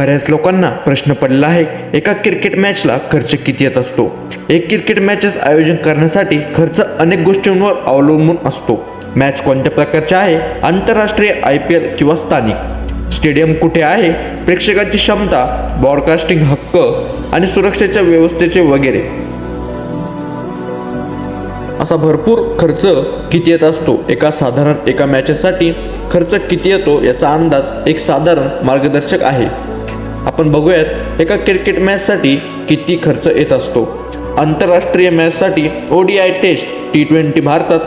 बऱ्याच लोकांना प्रश्न पडला आहे एका क्रिकेट मॅचला खर्च किती येत असतो? एक क्रिकेट मॅचेस आयोजन करण्यासाठी खर्च अनेक गोष्टींवर अवलंबून असतो. मॅच कोणत्या प्रकारचे आहे? आंतरराष्ट्रीय आय पी एल किंवा स्थानिक? स्टेडियम कुठे आहे? प्रेक्षकांची क्षमता ब्रॉडकास्टिंग हक्क आणि सुरक्षेच्या व्यवस्थेचे वगैरे. असा भरपूर खर्च किती येत असतो? एका साधारण एका मॅचेससाठी खर्च किती येतो? याचा अंदाज एक साधारण मार्गदर्शक आहे. आपण बघूयात एका क्रिकेट मॅचसाठी किती खर्च येत असतो. आंतरराष्ट्रीय मॅचसाठी O D I test T twenty भारतात.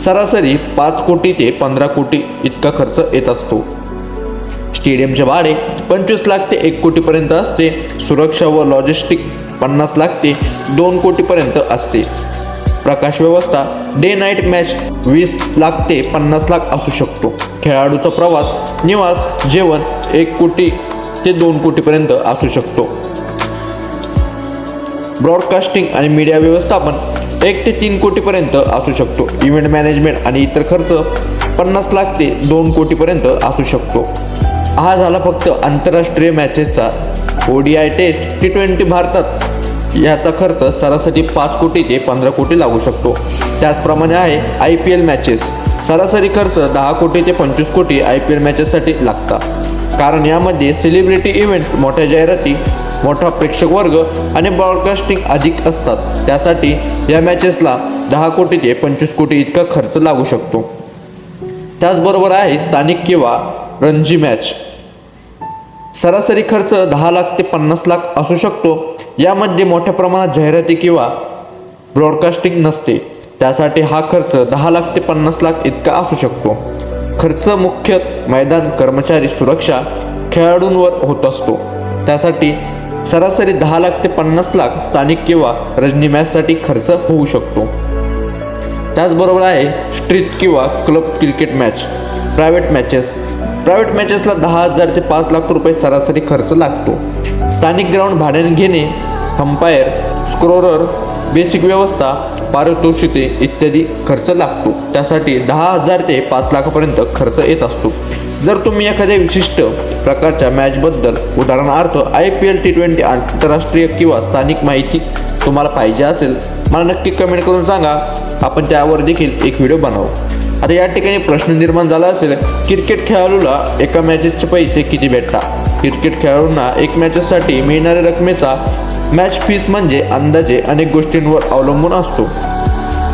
सरासरी पाच कोटी ते पंधरा कोटी इतका खर्च येत असतो. स्टेडियमचे भाडे पंचवीस लाख ते एक कोटीपर्यंत असते. सुरक्षा व लॉजिस्टिक पन्नास लाख ते दोन कोटीपर्यंत असते. प्रकाश व्यवस्था डे नाईट मॅच वीस लाख ते पन्नास लाख असू शकतो. खेळाडूचा प्रवास निवास जेवण एक कोटी ते दोन कोटीपर्यंत असू शकतो. ब्रॉडकास्टिंग आणि मीडिया व्यवस्थापन एक ते तीन कोटीपर्यंत असू शकतो. इव्हेंट मॅनेजमेंट आणि इतर खर्च पन्नास लाख ते दोन कोटीपर्यंत असू शकतो. हा झाला फक्त आंतरराष्ट्रीय मॅचेसचा O D I test T twenty भारतात याचा खर्च सरासरी पाच कोटी ते पंधरा कोटी लागू शकतो. त्याचप्रमाणे आहे आय पी एल मॅचेस सरासरी खर्च दहा कोटी ते पंचवीस कोटी आय पी एल मॅचेससाठी लागतात. कारण यामध्ये सेलिब्रिटी इव्हेंट्स मोठ्या जाहिराती मोठा प्रेक्षक वर्ग आणि ब्रॉडकास्टिंग अधिक असतात. त्यासाठी या मॅचेसला दहा कोटी ते पंचवीस कोटी इतका खर्च लागू शकतो. त्याचबरोबर आहे स्थानिक किंवा रणजी मॅच सरासरी खर्च दहा लाख ते पन्नास लाख असू शकतो. यामध्ये मोठ्या प्रमाणात जाहिराती किंवा ब्रॉडकास्टिंग नसते. त्यासाठी हा खर्च दहा लाख ते पन्नास लाख इतका असू शकतो. खर्च मुख्य मैदान कर्मचारी सुरक्षा खेळाडूंवर होत असतो. त्यासाठी सरासरी दहा लाख ते पन्नास लाख स्थानिक किंवा रजनी मॅचसाठी खर्च होऊ शकतो. त्याचबरोबर आहे स्ट्रीट किंवा club cricket match private matches. Private मॅचेसला दहा हजार ते पाच लाख रुपये सरासरी खर्च लागतो. स्थानिक ग्राउंड भाड्याने घेणे अंपायर स्क्रोरर बेसिक व्यवस्था पारितोषिके इत्यादी खर्च लागतो. त्यासाठी दहा हजार ते पाच लाखापर्यंत खर्च येत असतो. जर तुम्ही एखाद्या विशिष्ट प्रकारच्या मॅचबद्दल उदाहरणार्थ I P L T twenty आंतरराष्ट्रीय किंवा स्थानिक माहिती तुम्हाला पाहिजे असेल मला नक्की कमेंट करून सांगा. आपण त्यावर देखील एक व्हिडिओ बनवू. आता या ठिकाणी प्रश्न निर्माण झाला असेल क्रिकेट खेळाडूला एका मॅचेसचे पैसे किती भेटतात? क्रिकेट खेळाडूंना एक मॅचेससाठी मिळणाऱ्या रकमेचा मॅच फीस म्हणजे अंदाजे अनेक गोष्टींवर अवलंबून असतो.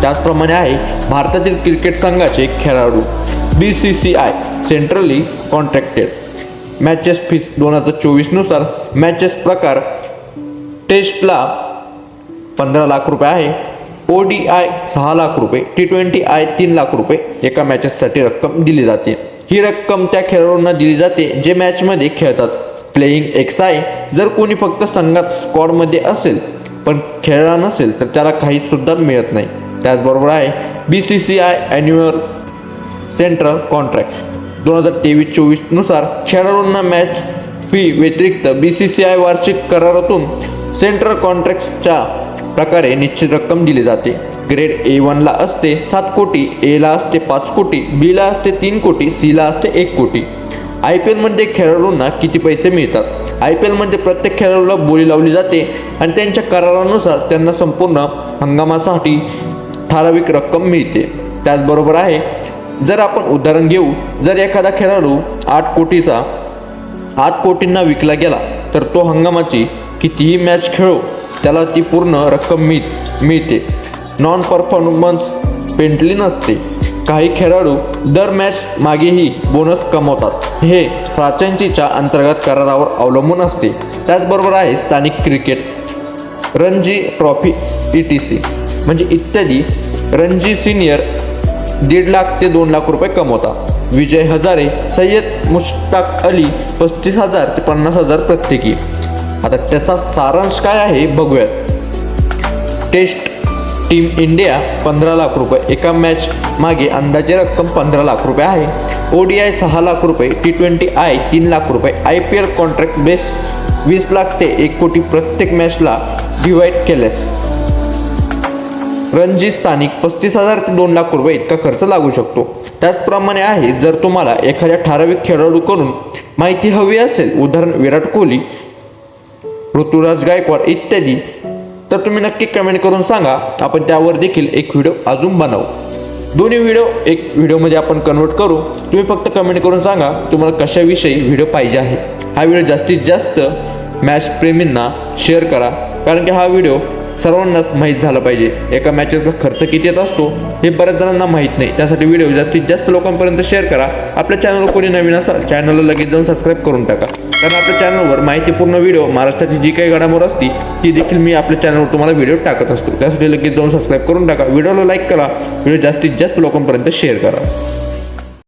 त्याचप्रमाणे आहे भारतातील क्रिकेट संघाचे खेळाडू B C C I centrally contracted matches fees दोन हजार चोवीसनुसार मॅचेस प्रकार टेस्टला पंधरा लाख रुपये आहे. ओ डी आय सहा लाख रुपये टी ट्वेंटी आय तीन लाख रुपये एका मॅचेससाठी रक्कम दिली जाते. ही रक्कम त्या खेळाडूंना दिली जाते जे मॅचमध्ये खेळतात. प्लेईंग एक्स आय जर कोणी फक्त संघात स्क्वॉडमध्ये असेल पण खेळला नसेल तर त्याला काहीसुद्धा मिळत नाही. त्याचबरोबर आहे B C C I annual central contract दोन हजार तेवीस चोवीसनुसार खेळाडूंना मॅच फी व्यतिरिक्त बी सी सी आय वार्षिक करारातून सेंट्रल कॉन्ट्रॅक्ट्सच्या प्रकारे निश्चित रक्कम दिली जाते. ग्रेड ए वनला असते सात कोटी एला असते पाच कोटी बीला असते तीन कोटी सीला असते एक कोटी. आय पी एलमध्ये खेळाडूंना किती पैसे मिळतात? आय पी एलमध्ये प्रत्येक खेळाडूला बोली लावली जाते आणि त्यांच्या करारानुसार त्यांना संपूर्ण हंगामासाठी ठराविक रक्कम मिळते. त्याचबरोबर आहे जर आपण उदाहरण घेऊ जर एखादा खेळाडू आठ कोटीचा आठ कोटींना विकला गेला तर तो हंगामाची कितीही मॅच खेळो त्याला ती पूर्ण रक्कम मिळ मिळते. नॉन परफॉर्मन्स पेंटली नसते. काही खेळाडू दर मॅच मागेही बोनस कमवतात. हे फ्राचायन्सीच्या अंतर्गत करारावर अवलंबून असते. त्याचबरोबर आहे स्थानिक cricket Ranji trophy E T C म्हणजे इत्यादी. रणजी सिनियर दीड लाख ते दोन लाख रुपये कमवतात. विजय हजारे सय्यद मुश्ताक अली पस्तीस हजार ते पन्नास हजार प्रत्येकी. आता त्याचा सारांश काय आहे? बघूयात. टेस्ट टीम इंडिया पंधरा लाख रुपये. एका मॅच मागे अंदाजे रक्कम पंधरा लाख रुपये आहे. ओ डी आय सहा लाख रुपये टी ट्वेंटी आय तीन लाख रुपये. I P L contract base वीस लाख ते एक कोटी प्रत्येक मॅचला डिवाईड केल्यास. रणजी स्थानिक पस्तीस हजार ते दोन लाख रुपये इतका खर्च लागू शकतो. त्याचप्रमाणे आहे जर तुम्हाला एखाद्या ठराविक खेळाडूकडून माहिती हवी असेल उदाहरण विराट कोहली ऋतुराज गायकवाड इत्यादी तर तुम्ही नक्की कमेंट करून सांगा. आपण त्यावर देखील एक व्हिडिओ अजून बनवू. दोन्ही व्हिडिओ एक व्हिडिओमध्ये आपण कन्वर्ट करू. तुम्ही फक्त कमेंट करून सांगा तुम्हाला कशाविषयी व्हिडिओ पाहिजे आहे. हा व्हिडिओ जास्तीत जास्त मॅच प्रेमींना शेअर करा. कारण की हा व्हिडिओ सर्वांनाच माहीत झाला पाहिजे. एका मॅचेसला खर्च किती येत असतो हे बऱ्याच जणांना माहीत नाही. त्यासाठी व्हिडिओ जास्तीत जास्त लोकांपर्यंत शेअर करा. आपल्या चॅनलवर कोणी नवीन असाल चॅनलला लगेच जाऊन सबस्क्राईब करून टाका. कारण आपल्या चॅनलवर माहितीपूर्ण व्हिडिओ महाराष्ट्राची जी काही घडामोड असती ती देखील मी आपल्या चॅनलवर तुम्हाला व्हिडिओ टाकत असतो. त्यासाठी लगेच जाऊन सबस्क्राईब करून टाका. व्हिडिओला लाईक करा. व्हिडिओ जास्तीत जास्त लोकांपर्यंत शेअर करा.